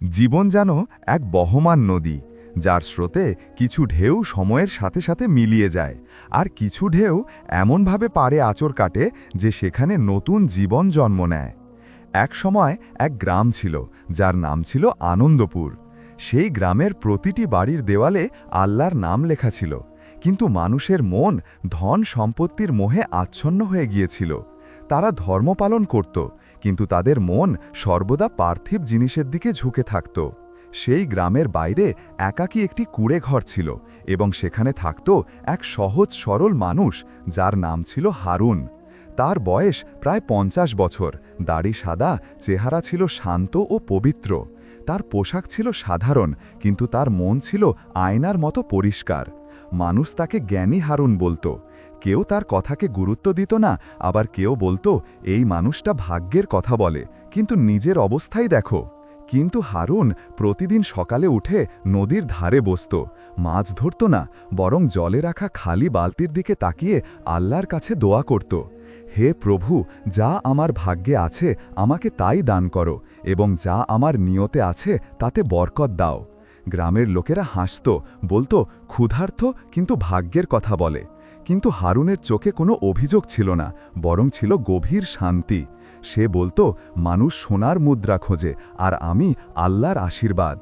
জীবন যেন এক বহমান নদী, যার স্রোতে কিছু ঢেউ সময়ের সাথে সাথে মিলিয়ে যায়, আর কিছু ঢেউ এমনভাবে পারে আচর কাটে যে সেখানে নতুন জীবন জন্ম নেয়। এক সময় এক গ্রাম ছিল, যার নাম ছিল আনন্দপুর। সেই গ্রামের প্রতিটি বাড়ির দেওয়ালে আল্লাহর নাম লেখা ছিল, কিন্তু মানুষের মন ধন সম্পত্তির মোহে আচ্ছন্ন হয়ে গিয়েছিল। তারা ধর্ম পালন করত, কিন্তু তাদের মন সর্বদা পার্থিব জিনিসের দিকে ঝুঁকে থাকত। সেই গ্রামের বাইরে একাকী একটি কুড়ে ঘর ছিল এবং সেখানে থাকত এক সহজ সরল মানুষ যার নাম ছিল হারুন। তার বয়স প্রায় পঞ্চাশ বছর, দাড়ি সাদা, চেহারা ছিল শান্ত ও পবিত্র। তার পোশাক ছিল সাধারণ, কিন্তু তার মন ছিল আয়নার মতো পরিষ্কার। মানুষ তাকে জ্ঞানী হারুন বলতো। কেউ তার কথাকে গুরুত্ব দিত না, আবার কেউ বলতো, এই মানুষটা ভাগ্যের কথা বলে, কিন্তু নিজের অবস্থাই দেখো। কিন্তু হারুন প্রতিদিন সকালে উঠে নদীর ধারে বসত। মাছ ধরত না, বরং জলে রাখা খালি বালতির দিকে তাকিয়ে আল্লাহর কাছে দোয়া করত। হে প্রভু, যা আমার ভাগ্যে আছে, আমাকে তাই দান করো, এবং যা আমার নিয়তে আছে, তাতে বরকত দাও। গ্রামের লোকেরা হাসত, বলতো ক্ষুধার্থ কিন্তু ভাগ্যের কথা বলে। কিন্তু হারুনের চোখে কোনো অভিযোগ ছিল না, বরং ছিল গভীর শান্তি। সে বলতো, মানুষ সোনার মুদ্রা খোঁজে, আর আমি আল্লাহর আশীর্বাদ।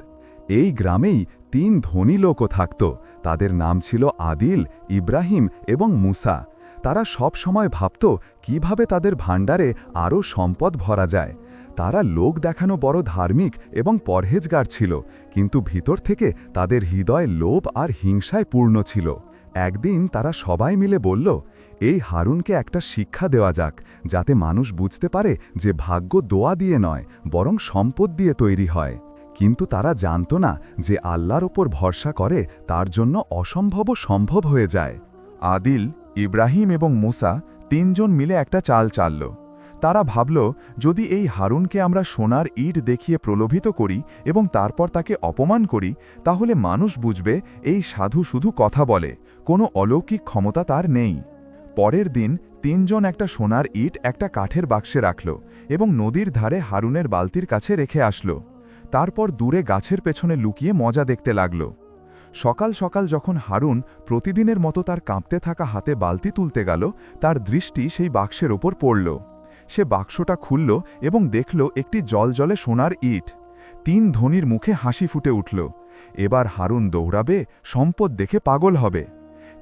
এই গ্রামেই তিন ধনী লোকও থাকত, তাদের নাম ছিল আদিল, ইব্রাহিম এবং মুসা। তারা সব সময় ভাবত, কীভাবে তাদের ভাণ্ডারে আরও সম্পদ ভরা যায়। তারা লোক দেখানো বড় ধার্মিক এবং পরহেজগার ছিল, কিন্তু ভিতর থেকে তাদের হৃদয় লোভ আর হিংসায় পূর্ণ ছিল। একদিন তারা সবাই মিলে বলল, এই হারুনকে একটা শিক্ষা দেওয়া যাক, যাতে মানুষ বুঝতে পারে যে ভাগ্য দোয়া দিয়ে নয়, বরং সম্পদ দিয়ে তৈরি হয়। কিন্তু তারা জানত না যে আল্লাহর ওপর ভরসা করে তার জন্য অসম্ভবও সম্ভব হয়ে যায়। আদিল, ইব্রাহিম এবং মুসা তিনজন মিলে একটা চাল চালল। তারা ভাবল, যদি এই হারুনকে আমরা সোনার ইট দেখিয়ে প্রলোভিত করি এবং তারপর তাকে অপমান করি, তাহলে মানুষ বুঝবে এই সাধু শুধু কথা বলে, কোনো অলৌকিক ক্ষমতা তার নেই। পরের দিন তিনজন একটা সোনার ইট একটা কাঠের বাক্সে রাখল এবং নদীর ধারে হারুনের বালতির কাছে রেখে আসলো। তারপর দূরে গাছের পেছনে লুকিয়ে মজা দেখতে লাগল। সকাল সকাল যখন হারুন প্রতিদিনের মতো তার কাঁপতে থাকা হাতে বালতি তুলতে গেল, তার দৃষ্টি সেই বাক্সের ওপর পড়ল। সে বাক্সটা খুলল এবং দেখল একটি জলজলে সোনার ইট। তিন ধনির মুখে হাসি ফুটে উঠল। এবার হারুন দৌড়াবে, সম্পদ দেখে পাগল হবে।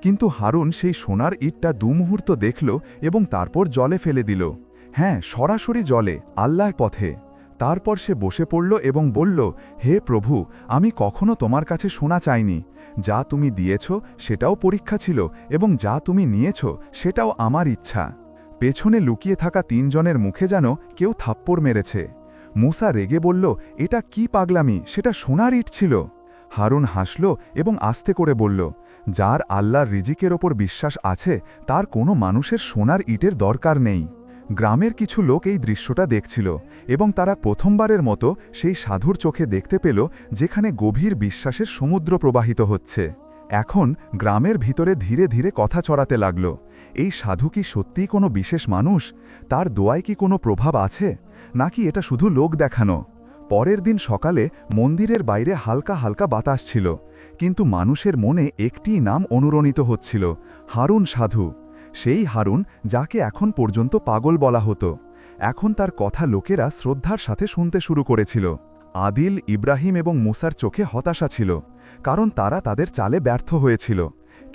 কিন্তু হারুন সেই সোনার ইটটা দুমুহূর্ত দেখল এবং তারপর জলে ফেলে দিল। হ্যাঁ সরাসরি জলে আল্লাহ পথে। তারপর সে বসে পড়ল এবং বলল, হে প্রভু, আমি কখনো তোমার কাছে শোনা চাইনি। যা তুমি দিয়েছ সেটাও পরীক্ষা ছিল এবং যা তুমি নিয়েছ সেটাও আমার ইচ্ছা। পেছনে লুকিয়ে থাকা তিনজনের মুখে যেন কেউ থাপ্পড় মেরেছে। মুসা রেগে বলল, এটা কি পাগলামি? সেটা সোনার ইট ছিল। হারুন হাসল এবং আস্তে করে বলল, যার আল্লাহর রিজিকের ওপর বিশ্বাস আছে, তার কোনো মানুষের সোনার ইটের দরকার নেই। গ্রামের কিছু লোক এই দৃশ্যটা দেখছিল এবং তারা প্রথমবারের মতো সেই সাধুর চোখে দেখতে পেল, যেখানে গভীর বিশ্বাসের সমুদ্র প্রবাহিত হচ্ছে। এখন গ্রামের ভিতরে ধীরে ধীরে কথা ছড়াতে লাগল। এই সাধু কি সত্যিই কোনো বিশেষ মানুষ? তার দোয়ায় কি কোনো প্রভাব আছে? নাকি এটা শুধু লোক দেখানো? পরের দিন সকালে মন্দিরের বাইরে হালকা হালকা বাতাস ছিল, কিন্তু মানুষের মনে একটি নাম অনুরণিত হচ্ছিল, হারুন সাধু। সেই হারুন যাকে এখন পর্যন্ত পাগল বলা হতো। এখন তার কথা লোকেরা শ্রদ্ধার সাথে শুনতে শুরু করেছিল। আদিল, ইব্রাহিম এবং মুসার চোখে হতাশা ছিল, কারণ তারা তাদের চালে ব্যর্থ হয়েছিল।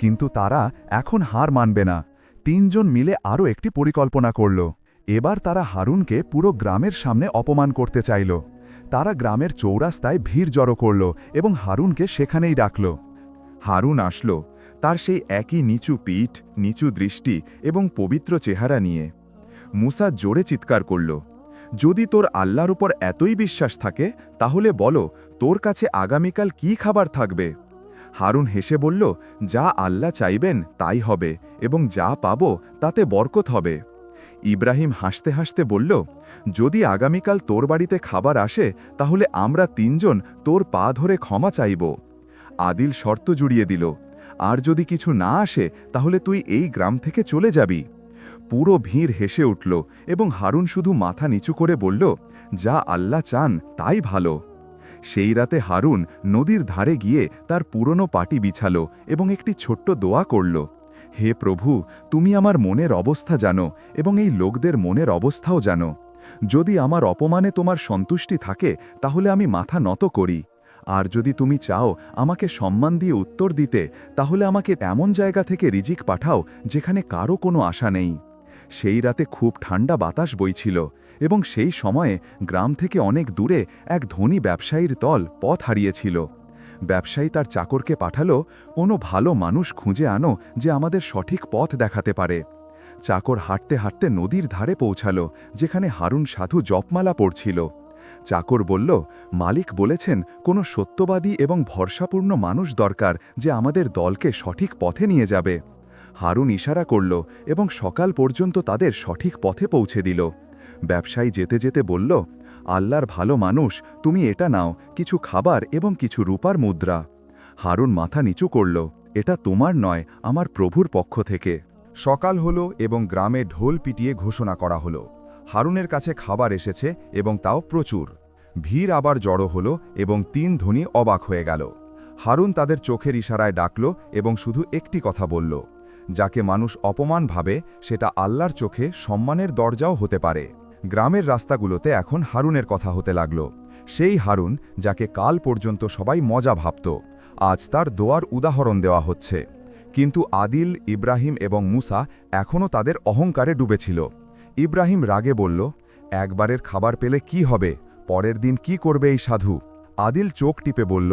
কিন্তু তারা এখন হার মানবে না। তিনজন মিলে আরও একটি পরিকল্পনা করল। এবার তারা হারুনকে পুরো গ্রামের সামনে অপমান করতে চাইল। তারা গ্রামের চৌরাস্তায় ভিড় জড়ো করল এবং হারুনকে সেখানেই ডাকল। হারুন আসল, তার সেই একই নিচু পিঠ, নিচু দৃষ্টি এবং পবিত্র চেহারা নিয়ে। মুসা জোরে চিৎকার করল যদি তোর আল্লাহর উপর এতই বিশ্বাস থাকে, তাহলে বলো, তোর কাছে আগামীকাল কি খাবার থাকবে? হারুন হেসে বলল, যা আল্লাহ চাইবেন, তাই হবে, এবং যা পাব, তাতে বরকত হবে। ইব্রাহিম হাসতে হাসতে বলল, যদি আগামীকাল তোর বাড়িতে খাবার আসে, তাহলে আমরা তিনজন তোর পা ধরে ক্ষমা চাইব। আদিল শর্ত জুড়িয়ে দিল, আর যদি কিছু না আসে, তাহলে তুই এই গ্রাম থেকে চলে যাবি। পুরো ভিড় হেসে উঠল এবং হারুন শুধু মাথা নিচু করে বলল, যা আল্লাহ চান, তাই ভালো। সেই রাতে হারুন নদীর ধারে গিয়ে তার পুরনো পাটি বিছাল এবং একটি ছোট্ট দোয়া করল, হে প্রভু, তুমি আমার মনের অবস্থা জানো এবং এই লোকদের মনের অবস্থাও জানো। যদি আমার অপমানে তোমার সন্তুষ্টি থাকে, তাহলে আমি মাথা নত করি। আর যদি তুমি চাও আমাকে সম্মান দিয়ে উত্তর দিতে, তাহলে আমাকে এমন জায়গা থেকে রিজিক পাঠাও যেখানে কারও কোনো আশা নেই। সেই রাতে খুব ঠান্ডা বাতাস বইছিল এবং সেই সময়ে গ্রাম থেকে অনেক দূরে এক ধনী ব্যবসায়ীর দল পথ হারিয়েছিল। ব্যবসায়ী তার চাকরকে পাঠালো, কোনো ভালো মানুষ খুঁজে আনো যে আমাদের সঠিক পথ দেখাতে পারে। চাকর হাঁটতে হাঁটতে নদীর ধারে পৌঁছালো, যেখানে হারুন সাধু জপমালা পড়ছিল। চাকর বলল, মালিক বলেছেন, কোনো সত্যবাদী এবং ভরসাপূর্ণ মানুষ দরকার যে আমাদের দলকে সঠিক পথে নিয়ে যাবে। হারুন ইশারা করল এবং সকাল পর্যন্ত তাদের সঠিক পথে পৌঁছে দিল। ব্যবসায়ী যেতে যেতে বলল, আল্লাহর ভালো মানুষ, তুমি এটা নাও, কিছু খাবার এবং কিছু রূপার মুদ্রা। হারুন মাথা নিচু করল, এটা তোমার নয়, আমার প্রভুর পক্ষ থেকে। সকাল হলো এবং গ্রামে ঢোল পিটিয়ে ঘোষণা করা হলো। হারুনের কাছে খাবার এসেছে এবং তাও প্রচুর। ভিড় আবার জড়ো হল এবং তিন ধনী অবাক হয়ে গেল। হারুন তাদের চোখের ইশারায় ডাকল এবং শুধু একটি কথা বলল, যাকে মানুষ অপমান ভাবে, সেটা আল্লাহর চোখে সম্মানের দরজাও হতে পারে। গ্রামের রাস্তাগুলোতে এখন হারুনের কথা হতে লাগল। সেই হারুন, যাকে কাল পর্যন্ত সবাই মজা ভাবত, আজ তার দোয়ার উদাহরণ দেওয়া হচ্ছে। কিন্তু আদিল, ইব্রাহিম এবং মুসা এখনও তাদের অহংকারে ডুবেছিল। ইব্রাহিম রাগে বলল, একবারের খাবার পেলে কি হবে? পরের দিন কি করবে এই সাধু? আদিল চোখ টিপে বলল,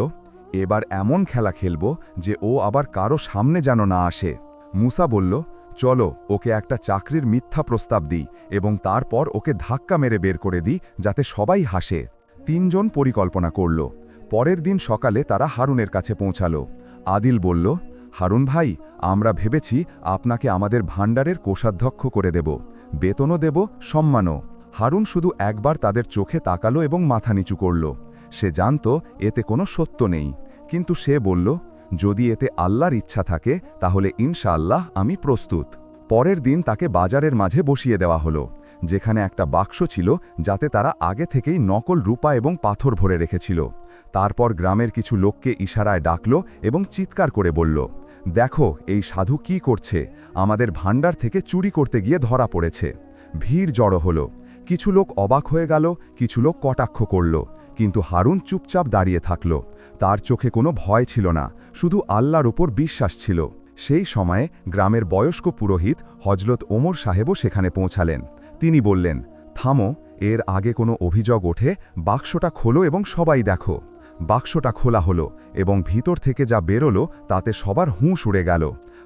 এবার এমন খেলা খেলব যে ও আবার কারও সামনে যেন না আসে। মুসা বলল, চলো, ওকে একটা চাকরির মিথ্যা প্রস্তাব দিই এবং তারপর ওকে ধাক্কা মেরে বের করে দিই যাতে সবাই হাসে। তিনজন পরিকল্পনা করল। পরের দিন সকালে তারা হারুনের কাছে পৌঁছালো। আদিল বলল, হারুন ভাই, আমরা ভেবেছি আপনাকে আমাদের ভাণ্ডারের কোষাধ্যক্ষ করে দেব। বেতনও দেব, সম্মানও। হারুন শুধু একবার তাদের চোখে তাকালো এবং মাথা নিচু করল। সে জানত এতে কোনো সত্য নেই। কিন্তু সে বলল, যদি এতে আল্লাহর ইচ্ছা থাকে, তাহলে ইনশাআল্লাহ আমি প্রস্তুত। পরের দিন তাকে বাজারের মাঝে বসিয়ে দেওয়া হলো, যেখানে একটা বাক্স ছিল যাতে তারা আগে থেকেই নকল রূপা এবং পাথর ভরে রেখেছিল। তারপর গ্রামের কিছু লোককে ইশারায় ডাকল এবং চিৎকার করে বলল দেখো, এই সাধু কি করছে? আমাদের ভাণ্ডার থেকে চুরি করতে গিয়ে ধরা পড়েছে। ভিড় জড়ো হলো। কিছু লোক অবাক হয়ে গেল, কিছু লোক কটাক্ষ করল। কিন্তু হারুন চুপচাপ দাঁড়িয়ে থাকল। তার চোখে কোনো ভয় ছিল না, শুধু আল্লাহর উপর বিশ্বাস ছিল। সেই সময়ে গ্রামের বয়স্ক পুরোহিত হজরত ওমর সাহেবও সেখানে পৌঁছালেন। তিনি বললেন, থামো, এর আগে কোনো অভিযোগ ওঠে, বাক্সটা খোলো এবং সবাই দেখো। বাক্সটা খোলা হলো এবং ভিতর থেকে যা বেরোলো তাতে সবার হুঁশ উড়ে গেল।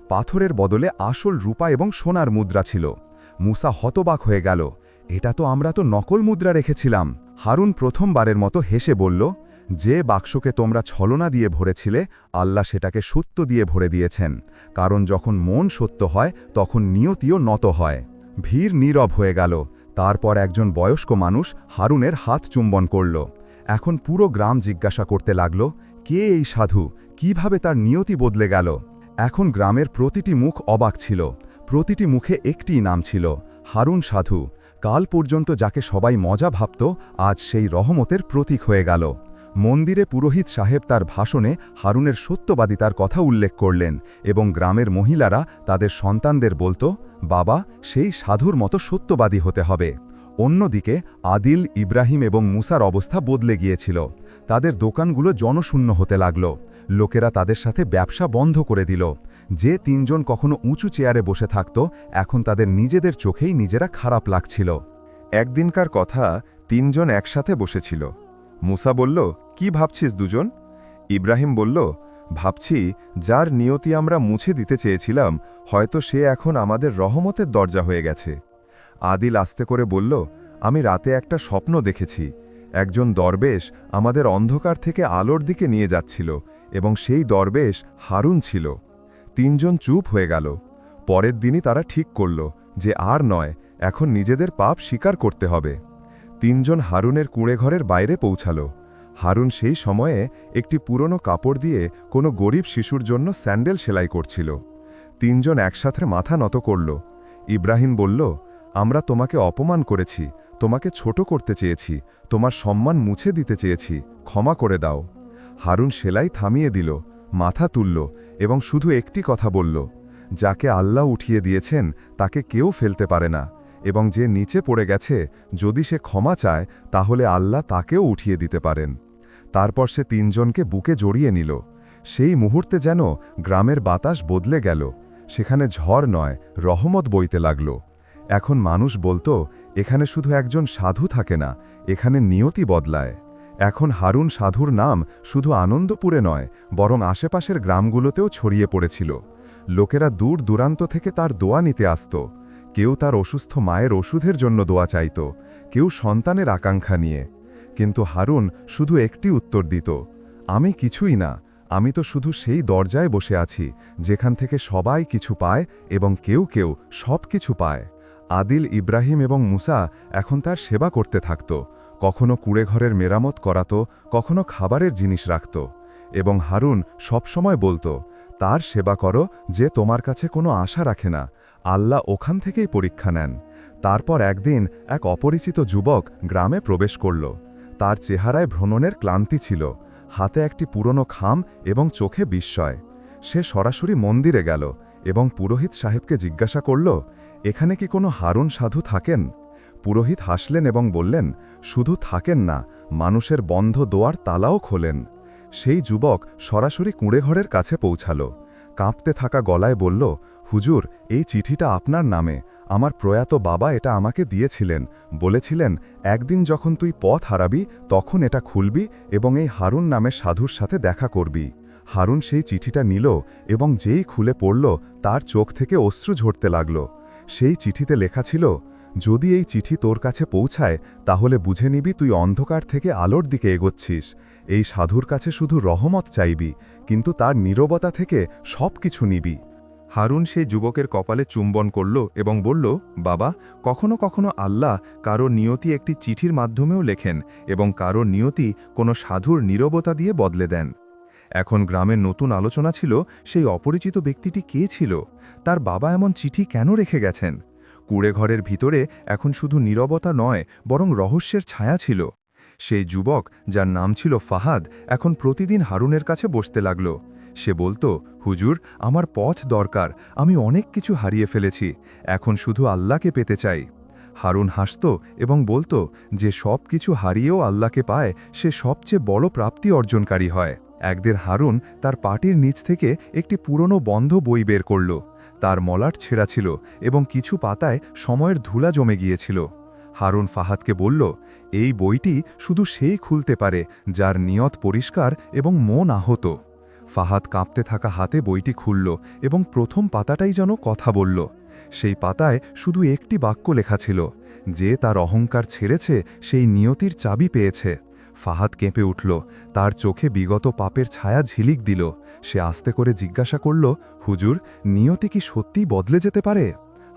পাথরের বদলে আসল রূপা এবং সোনার মুদ্রা ছিল। মুসা হতবাক হয়ে গেল। এটা তো আমরা তো নকল মুদ্রা রেখেছিলাম। হারুন প্রথমবারের মতো হেসে বলল, যে বাক্সকে তোমরা ছলনা দিয়ে ভরেছিলে, আল্লাহ সেটাকে সত্য দিয়ে ভরে দিয়েছেন। কারণ যখন মন সত্য হয়, তখন নিয়তিও নত হয়। ভিড় নীরব হয়ে গেল। তারপর একজন বয়স্ক মানুষ হারুনের হাত চুম্বন করল। এখন পুরো গ্রাম জিজ্ঞাসা করতে লাগল, কে এই সাধু? কীভাবে তার নিয়তি বদলে গেল? এখন গ্রামের প্রতিটি মুখ অবাক ছিল। প্রতিটি মুখে একটিই নাম ছিল, হারুন সাধু। কাল পর্যন্ত যাকে সবাই মজা ভাবত, আজ সেই রহমতের প্রতীক হয়ে গেল। মন্দিরে পুরোহিত সাহেব তার ভাষণে হারুনের সত্যবাদিতার কথা উল্লেখ করলেন এবং গ্রামের মহিলারা তাদের সন্তানদের বলতো, বাবা, সেই সাধুর মতো সত্যবাদী হতে হবে। অন্যদিকে, আদিল, ইব্রাহিম এবং মুসার অবস্থা বদলে গিয়েছিল। তাদের দোকানগুলো জনশূন্য হতে লাগল। লোকেরা তাদের সাথে ব্যবসা বন্ধ করে দিল। যে তিনজন কখনো উঁচু চেয়ারে বসে থাকত, এখন তাদের নিজেদের চোখেই নিজেরা খারাপ লাগছিল। একদিনকার কথা, তিনজন একসাথে বসেছিল। মুসা বলল, কি ভাবছিস দুজন? ইব্রাহিম বলল, ভাবছি, যার নিয়তি আমরা মুছে দিতে চেয়েছিলাম, হয়তো সে এখন আমাদের রহমতের দরজা হয়ে গেছে। আদিল আস্তে করে বলল, আমি রাতে একটা স্বপ্ন দেখেছি। একজন দরবেশ আমাদের অন্ধকার থেকে আলোর দিকে নিয়ে যাচ্ছিল এবং সেই দরবেশ হারুন ছিল। তিনজন চুপ হয়ে গেল। পরের দিনই তারা ঠিক করল যে আর নয়, এখন নিজেদের পাপ স্বীকার করতে হবে। তিনজন হারুনের কুঁড়েঘরের বাইরে পৌঁছাল। হারুন সেই সময়ে একটি পুরনো কাপড় দিয়ে কোনো গরিব শিশুর জন্য স্যান্ডেল সেলাই করছিল। তিনজন একসাথে মাথা নত করল। ইব্রাহিম বলল আমরা তোমাকে অপমান করেছি, তোমাকে ছোট করতে চেয়েছি, তোমার সম্মান মুছে দিতে চেয়েছি, ক্ষমা করে দাও। হারুন সেলাই থামিয়ে দিল, মাথা তুলল এবং শুধু একটি কথা বলল, যাকে আল্লাহ উঠিয়ে দিয়েছেন, তাকে কেউ ফেলতে পারে না এবং যে নিচে পড়ে গেছে, যদি সে ক্ষমা চায়, তাহলে আল্লাহ তাকেও উঠিয়ে দিতে পারেন। তারপর সে তিনজনকে বুকে জড়িয়ে নিল। সেই মুহূর্তে যেন গ্রামের বাতাস বদলে গেল, সেখানে ঝড় নয়, রহমত বইতে লাগল। এখন মানুষ বলতো, এখানে শুধু একজন সাধু থাকে না, এখানে নিয়তি বদলায়। এখন হারুন সাধুর নাম শুধু আনন্দপুরে নয়, বরং আশেপাশের গ্রামগুলোতেও ছড়িয়ে পড়েছিল। লোকেরা দূর দূরান্ত থেকে তার দোয়া নিতে আসত। কেউ তার অসুস্থ মায়ের ওষুধের জন্য দোয়া চাইত, কেউ সন্তানের আকাঙ্ক্ষা নিয়ে। কিন্তু হারুন শুধু একটি উত্তর দিত, আমি কিছুই না, আমি তো শুধু সেই দরজায় বসে আছি, যেখান থেকে সবাই কিছু পায় এবং কেউ কেউ সব কিছু পায়। আদিল ইব্রাহিম এবং মুসা এখন তার সেবা করতে থাকত, কখনো কুড়েঘরের মেরামত করাত, কখনো খাবারের জিনিস রাখত এবং হারুন সবসময় বলতো, তার সেবা করো যে তোমার কাছে কোনো আশা রাখে না, আল্লাহ ওখান থেকেই পরীক্ষা নেন। তারপর একদিন এক অপরিচিত যুবক গ্রামে প্রবেশ করল। তার চেহারায় ভ্রমণের ক্লান্তি ছিল, হাতে একটি পুরনো খাম এবং চোখে বিস্ময়। সে সরাসরি মন্দিরে গেল এবং পুরোহিত সাহেবকে জিজ্ঞাসা করল এখানে কি কোনো হারুন সাধু থাকেন? পুরোহিত হাসলেন এবং বললেন, শুধু থাকেন না, মানুষের বন্ধ দোয়ার তালাও খোলেন। সেই যুবক সরাসরি কুঁড়েঘরের কাছে পৌঁছাল। কাঁপতে থাকা গলায় বলল, হুজুর, এই চিঠিটা আপনার নামে। আমার প্রয়াত বাবা এটা আমাকে দিয়েছিলেন। বলেছিলেন, একদিন যখন তুই পথ হারাবি, তখন এটা খুলবি এবং এই হারুন নামের সাধুর সাথে দেখা করবি। হারুন সেই চিঠিটা নিল এবং যেই খুলে পড়ল, তার চোখ থেকে অশ্রু ঝরতে লাগল। সেই চিঠিতে লেখা ছিল, যদি এই চিঠি তোর কাছে পৌঁছায়, তাহলে বুঝে নিবি তুই অন্ধকার থেকে আলোর দিকে এগোচ্ছিস। এই সাধুর কাছে শুধু রহমত চাইবি, কিন্তু তার নীরবতা থেকে সব কিছু নিবি। হারুন সেই যুবকের কপালে চুম্বন করল এবং বলল, বাবা, কখনো কখনো আল্লাহ কারও নিয়তি একটি চিঠির মাধ্যমেও লেখেন এবং কারও নিয়তি কোনো সাধুর নীরবতা দিয়ে বদলে দেন। এখন গ্রামের নতুন আলোচনা ছিল সেই অপরিচিত ব্যক্তিটি কে ছিল? তার বাবা এমন চিঠি কেন রেখে গেছেন? কুড়ে ঘরের ভিতরে এখন শুধু নীরবতা নয়, বরং রহস্যের ছায়া ছিল। সেই যুবক, যার নাম ছিল ফাহাদ, এখন প্রতিদিন হারুনের কাছে বসতে লাগল। সে বলতো, হুজুর, আমার পথ দরকার, আমি অনেক কিছু হারিয়ে ফেলেছি, এখন শুধু আল্লাহকে পেতে চাই। হারুন হাসত এবং বলতো, যে সব কিছু হারিয়েও আল্লাহকে পায়, সে সবচেয়ে বড় প্রাপ্তি অর্জনকারী হয়। একদিন হারুন তার পাটির নিচ থেকে একটি পুরনো বন্ধ বই বের করল। তার মলাট ছেঁড়া ছিল এবং কিছু পাতায় সময়ের ধুলা জমে গিয়েছিল। হারুন ফাহাদকে বলল, এই বইটি শুধু সেই খুলতে পারে যার নিয়ত পরিষ্কার এবং মন আহত। ফাহাদ কাঁপতে থাকা হাতে বইটি খুলল এবং প্রথম পাতাটাই যেন কথা বলল। সেই পাতায় শুধু একটি বাক্য লেখা ছিল, যে তার অহংকার ছেড়েছে, সেই নিয়তির চাবি পেয়েছে। ফাহাদ কেঁপে উঠল। তার চোখে বিগত পাপের ছায়া ঝিলিক দিল। সে আস্তে করে জিজ্ঞাসা করল, হুজুর, নিয়তি কি সত্যিই বদলে যেতে পারে?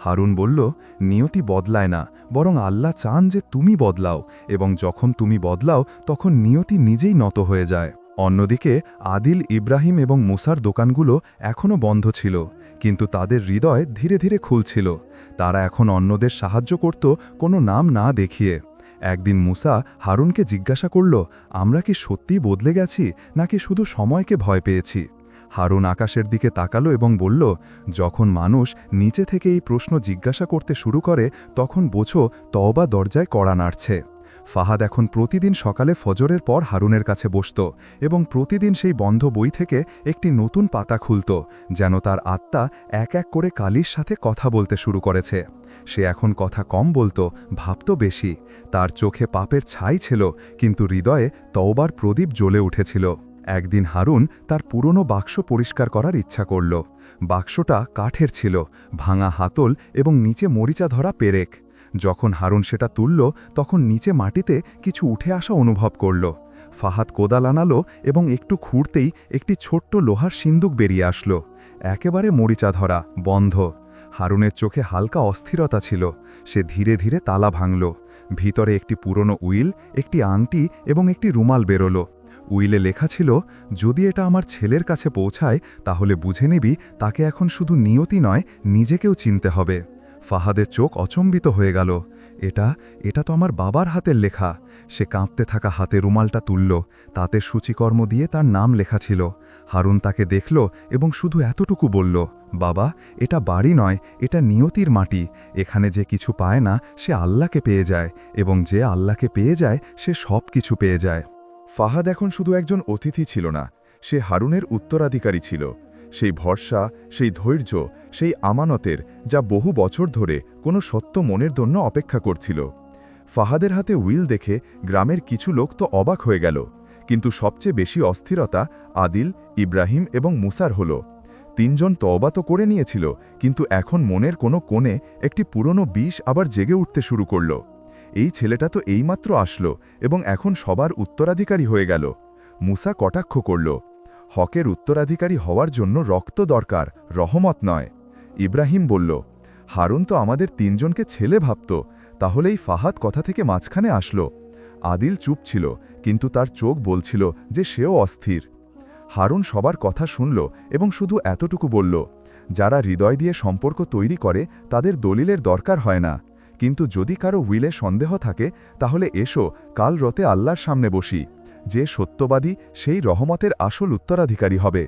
হারুন বলল, নিয়তি বদলায় না, বরং আল্লাহ চান যে তুমি বদলাও, এবং যখন তুমি বদলাও, তখন নিয়তি নিজেই নত হয়ে যায়। অন্যদিকে, আদিল, ইব্রাহিম এবং মুসার দোকানগুলো এখনও বন্ধ ছিল, কিন্তু তাদের হৃদয় ধীরে ধীরে খুলছিল। তারা এখন অন্যদের সাহায্য করত কোনো নাম না দেখিয়ে। একদিন মুসা হারুনকে জিজ্ঞাসা করল, আমরা কি সত্যিই বদলে গেছি, নাকি শুধু সময়কে ভয় পেয়েছি? হারুন আকাশের দিকে তাকালো এবং বলল, যখন মানুষ নিচে থেকে এই প্রশ্ন জিজ্ঞাসা করতে শুরু করে, তখন বোঝো তবা দরজায় কড়া নাড়ছে। ফাহাদ এখন প্রতিদিন সকালে ফজরের পর হারুনের কাছে বসত এবং প্রতিদিন সেই বন্ধ বই থেকে একটি নতুন পাতা খুলত, যেন তার আত্মা এক এক করে কালির সাথে কথা বলতে শুরু করেছে। সে এখন কথা কম বলতো, ভাবত বেশি। তার চোখে পাপের ছাই ছিল, কিন্তু হৃদয়ে তওবার প্রদীপ জ্বলে উঠেছিল। একদিন হারুন তার পুরনো বাক্স পরিষ্কার করার ইচ্ছা করল। বাক্সটা কাঠের ছিল, ভাঙা হাতল এবং নিচে মরিচা ধরা পেরেক। যখন হারুন সেটা তুলল, তখন নিচে মাটিতে কিছু উঠে আসা অনুভব করল। ফাহাদ কোদাল আনালো এবং একটু খুঁড়তেই একটি ছোট্ট লোহার সিন্দুক বেরিয়ে আসলো। একেবারে মরিচা ধরা বন্ধ। হারুনের চোখে হালকা অস্থিরতা ছিল। সে ধীরে ধীরে তালা ভাঙল। ভিতরে একটি পুরনো উইল, একটি আংটি এবং একটি রুমাল বেরোলো। উইলে লেখা ছিল, যদি এটা আমার ছেলের কাছে পৌঁছায়, তাহলে বুঝে নিবি, তাকে এখন শুধু নিয়তি নয়, নিজেকেও চিনতে হবে। ফাহাদের চোখ অচম্বিত হয়ে গেল। এটা এটা তো আমার বাবার হাতের লেখা। সে কাঁপতে থাকা হাতে রুমালটা তুলল। তাতে সূচিকর্ম দিয়ে তার নাম লেখা ছিল। হারুন তাকে দেখল এবং শুধু এতটুকু বলল, বাবা, এটা বাড়ি নয়, এটা নিয়তির মাটি। এখানে যে কিছু পায় না, সে আল্লাহকে পেয়ে যায় এবং যে আল্লাহকে পেয়ে যায়, সে সব কিছু পেয়ে যায়। ফাহাদ এখন শুধু একজন অতিথি ছিল না, সে হারুনের উত্তরাধিকারী ছিল। সেই ভরসা, সেই ধৈর্য, সেই আমানতের যা বহু বছর ধরে কোনো সত্য মনের জন্য অপেক্ষা করছিল। ফাহাদের হাতে উইল দেখে গ্রামের কিছু লোক তো অবাক হয়ে গেল, কিন্তু সবচেয়ে বেশি অস্থিরতা আদিল, ইব্রাহিম এবং মুসার হল। তিনজন তওবা তো করে নিয়েছিল, কিন্তু এখন মনের কোনো কোণে একটি পুরনো বিষ আবার জেগে উঠতে শুরু করল। এই ছেলেটা তো এইমাত্র আসলো এবং এখন সবার উত্তরাধিকারী হয়ে গেল। মুসা কটাক্ষ করল হকের উত্তরাধিকারী হওয়ার জন্য রক্ত দরকার, রহমত নয়। ইব্রাহিম বলল, হারুন তো আমাদের তিনজনকে ছেলে ভাবত, তাহলেই ফাহাদ কথা থেকে মাঝখানে আসলো। আদিল চুপ ছিল, কিন্তু তার চোখ বলছিল যে সেও অস্থির। হারুন সবার কথা শুনল এবং শুধু এতটুকু বলল, যারা হৃদয় দিয়ে সম্পর্ক তৈরি করে, তাদের দলিলের দরকার হয় না। কিন্তু যদি কারও উইলে সন্দেহ থাকে, তাহলে এসো, কাল রতে আল্লাহর সামনে বসি। যে সত্যবাদী, সেই রহমতের আসল উত্তরাধিকারী হবে।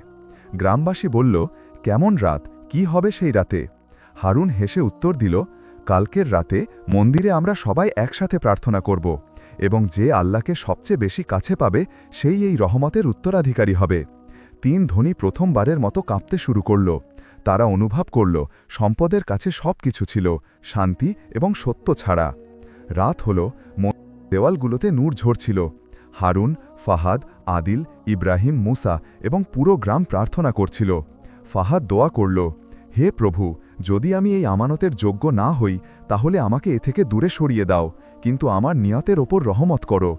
গ্রামবাসী বলল, কেমন রাত? কি হবে সেই রাতে? হারুন হেসে উত্তর দিল, কালকের রাতে মন্দিরে আমরা সবাই একসাথে প্রার্থনা করব, এবং যে আল্লাহকে সবচেয়ে বেশি কাছে পাবে, সেই এই রহমতের উত্তরাধিকারী হবে। তিন ধনী প্রথমবারের মতো কাঁপতে শুরু করল। তারা অনুভব করল, সম্পদের কাছে সব কিছু ছিল, শান্তি এবং সত্য ছাড়া। রাত হল দেওয়ালগুলোতে নূর ঝরছিল। হারুন, ফাহাদ, আদিল, ইব্রাহিম, মুসা এবং পুরো গ্রাম প্রার্থনা করছিল। ফাহাদ দোয়া করল, হে প্রভু, যদি আমি এই আমানতের যোগ্য না হই, তাহলে আমাকে এ থেকে দূরে সরিয়ে দাও, কিন্তু আমার নিয়তের ওপর রহমত করো।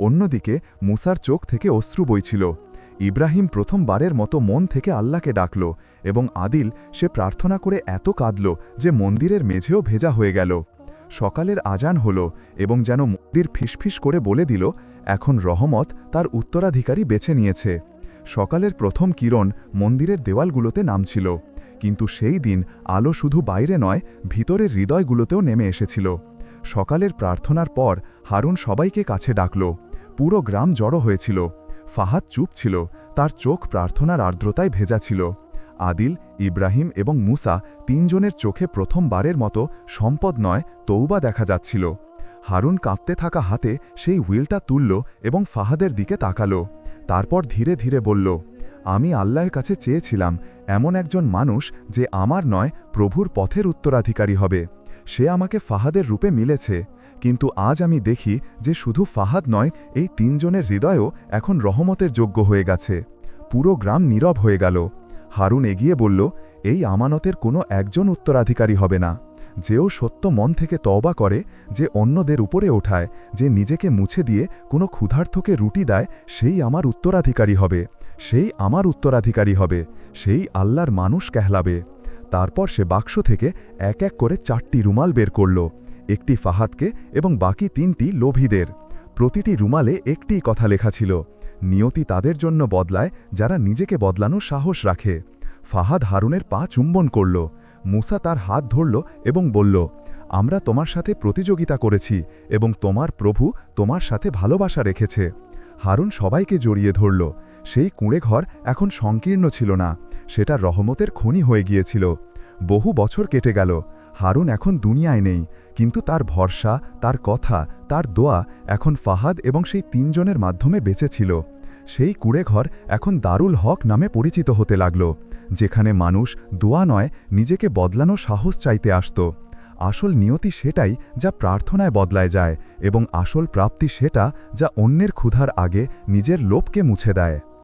অন্যদিকে মুসার চোখ থেকে অশ্রু বইছিল। ইব্রাহিম প্রথমবারের মতো মন থেকে আল্লাহকে ডাকল এবং আদিল সে প্রার্থনা করে এত কাঁদল যে মন্দিরের মেঝেও ভেজা হয়ে গেল। সকালের আজান হল এবং যেন মন্দির ফিসফিস করে বলে দিল, এখন রহমত তার উত্তরাধিকারী বেছে নিয়েছে। সকালের প্রথম কিরণ মন্দিরের দেওয়ালগুলোতে নামছিল, কিন্তু সেই দিন আলো শুধু বাইরে নয়, ভিতরের হৃদয়গুলোতেও নেমে এসেছিল। সকালের প্রার্থনার পর হারুন সবাইকে কাছে ডাকল, পুরো গ্রাম জড়ো হয়েছিল। ফাহাদ চুপ ছিল, তার চোখ প্রার্থনার আর্দ্রতায় ভেজা ছিল। আদিল, ইব্রাহিম এবং মুসা তিনজনের চোখে প্রথমবারের মতো সম্পদ নয় তৌবা দেখা যাচ্ছিল। হারুন কাঁপতে থাকা হাতে সেই হুইলটা তুলল এবং ফাহাদের দিকে তাকালো। তারপর ধীরে ধীরে বলল, আমি আল্লাহর কাছে চেয়েছিলাম এমন একজন মানুষ যে আমার নয়, প্রভুর পথের উত্তরাধিকারী হবে। সে আমাকে ফাহাদের রূপে মিলেছে, কিন্তু আজ আমি দেখি যে শুধু ফাহাদ নয়, এই তিনজনের হৃদয়ও এখন রহমতের যোগ্য হয়ে গেছে। পুরো গ্রাম নীরব হয়ে গেল। হারুন এগিয়ে বলল, এই আমানতের কোনো একজন উত্তরাধিকারী হবে না। যেও সত্য মন থেকে তওবা করে, যে অন্যদের উপরে ওঠায়, যে নিজেকে মুছে দিয়ে কোনো ক্ষুধার্থকে রুটি দেয়, সেই আমার উত্তরাধিকারী হবে। সেই আমার উত্তরাধিকারী হবে, সেই আল্লাহর মানুষ কেহলাবে। তারপর সে বাক্স থেকে এক এক করে চারটি রুমাল বের করল, একটি ফাহাদকে এবং বাকি তিনটি লোভীদের। প্রতিটি রুমালে একটি কথা লেখা ছিল, নিয়তি তাদের জন্য বদলায় যারা নিজেকে বদলানোর সাহস রাখে। ফাহাদ হারুনের পা চুম্বন করল, মুসা তার হাত ধরল এবং বলল, আমরা তোমার সাথে প্রতিযোগিতা করেছি এবং তোমার প্রভু তোমার সাথে ভালোবাসা রেখেছে। হারুন সবাইকে জড়িয়ে ধরল। সেই কুঁড়ে ঘর এখন সংকীর্ণ ছিল না, সেটা রহমতের খনি হয়ে গিয়েছিল। বহু বছর কেটে গেল, হারুন এখন দুনিয়ায় নেই, কিন্তু তার ভরসা, তার কথা, তার দোয়া এখন ফাহাদ এবং সেই তিনজনের মাধ্যমে বেঁচেছিল সেই কুড়েঘর এখন দারুল হক নামে পরিচিত হতে লাগল, যেখানে মানুষ দোয়া নয়, নিজেকে বদলানো সাহস চাইতে আসত। আসল নিয়তি সেটাই যা প্রার্থনায় বদলায় যায় এবং আসল প্রাপ্তি সেটা যা অন্যের ক্ষুধার আগে নিজের লোভকে মুছে দেয়।